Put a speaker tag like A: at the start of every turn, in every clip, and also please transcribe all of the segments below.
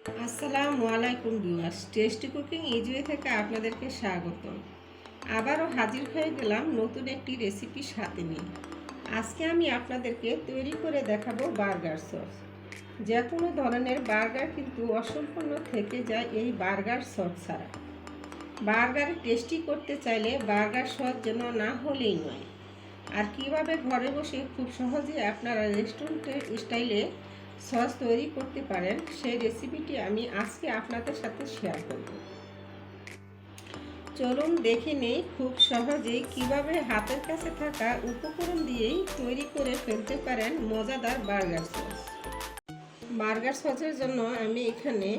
A: আসসালামু আলাইকুম viewers, tasty cooking ইজুয়ে থেকে আপনাদেরকে স্বাগতম। আবারও হাজির হয়ে গেলাম নতুন একটি রেসিপি সাথে নিয়ে। আজকে আমি আপনাদেরকে তৈরি করে দেখাবো বার্গার সস। যে কোনো ধরনের বার্গার কিন্তু অসম্পূর্ণ থেকে যায় এই বার্গার সস ছাড়া। বার্গার টেস্টি করতে চাইলে বার্গার সস যেন না হলেই নয়। আর কীভাবে ঘরে বসে খুব সহজে আপনারা রেস্টুরেন্টের স্টাইলে সস তৈরি করতে পারেন, সেই রেসিপিটি আমি আজকে আপনাদের সাথে শেয়ার করব। চলুন দেখে নেই খুব সহজেই কীভাবে হাতের কাছে থাকা উপকরণ দিয়েই তৈরি করে ফেলতে পারেন মজাদার বার্গার সস। বার্গার সসের জন্য আমি এখানে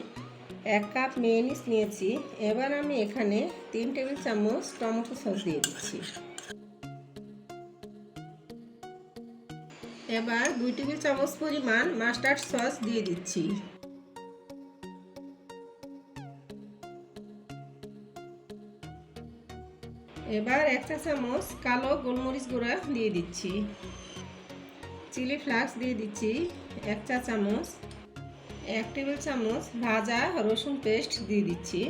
A: এক কাপ মেয়নিস নিয়েছি, এবার আমি এখানে তিন টেবিল চামচ টমেটো সস দিয়ে দিচ্ছি। এবার দুই টেবিল চামচ পরিমাণ মাস্টার্ড সস দিয়ে দিচ্ছি। এবার এক চা চামচ কালো গোলমরিচ গুঁড়া দিয়ে দিচ্ছি। চিলি ফ্লাক্স দিয়ে দিচ্ছি এক চা চামচ। এক টেবিল চামচ ভাজা রসুন পেস্ট দিয়ে দিচ্ছি।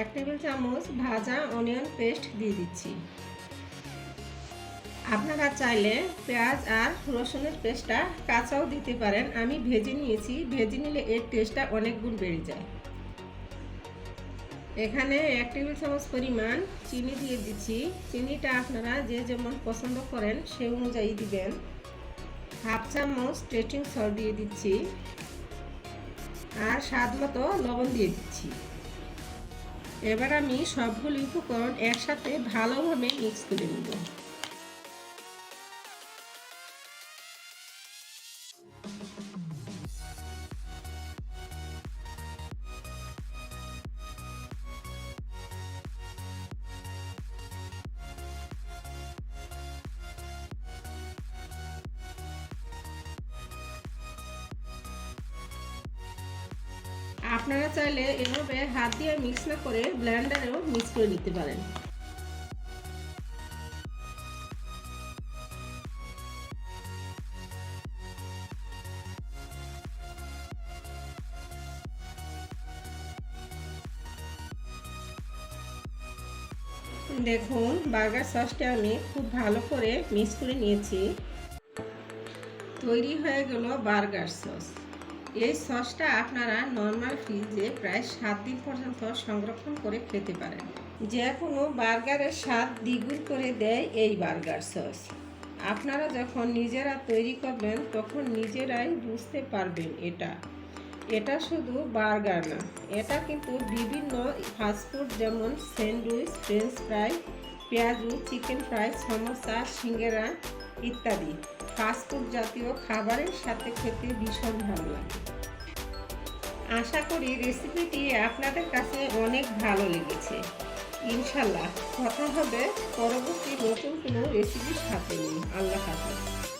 A: এক টেবিল চামচ ভাজা অনিয়ন পেস্ট দিয়ে দিচ্ছি। আপনারা চাইলে পেঁয়াজ আর রসুনের পেস্টটা কাঁচাও দিতে পারেন। আমি ভেজে নিয়েছি। ভেজে নিলে এর টেস্টটা অনেক গুণ বেড়ে যায়। এখানে এক টেবিল চামচ পরিমাণ চিনি দিয়ে দিচ্ছি। চিনিটা আপনারা যে যেমন পছন্দ করেন সে অনুযায়ী দিবেন। হাফ চামচ টেস্টিং সল্ট দিয়ে দিচ্ছি। আর স্বাদ মতো লবণ দিয়ে দিচ্ছি। এবার আমি সবগুলি উপকরণ একসাথে ভালোভাবে মিক্স করে নেব। আপনারা চাইলে এভাবে হাত দিয়ে মিক্স না করে ব্লেন্ডারেও মিক্স করে নিতে পারেন। দেখুন বার্গার সসটা আমি খুব ভালো করে মিক্স করে নিয়েছি। তৈরি হয়ে গেল বার্গার সস এই সসটা আপনারা নর্মাল ফ্রিজে প্রায় সাত দিন পর্যন্ত সংরক্ষণ করে খেতে পারেন। যে কোনো বার্গারের স্বাদ দ্বিগুণ করে দেয় এই বার্গার সস আপনারা যখন নিজেরা তৈরি করবেন, তখন নিজেরাই বুঝতে পারবেন এটা। এটা শুধু বার্গার না, এটা কিন্তু বিভিন্ন ফাস্টফুড যেমন স্যান্ডউইচ ফ্রেঞ্চ ফ্রাই পেঁয়াজু চিকেন ফ্রাই সমোসা সিঙ্গেরা ইত্যাদি। ফাস্টফুড জাতীয় খাবারের সাথে খেতে ভীষণ ভালো লাগে। আশা করি রেসিপিটি আপনাদের কাছে অনেক ভালো লেগেছে। ইনশাল্লাহ, কথা হবে পরবর্তী নতুন কোনো রেসিপির সাথে নিয়ে। আল্লাহ হাফেজ।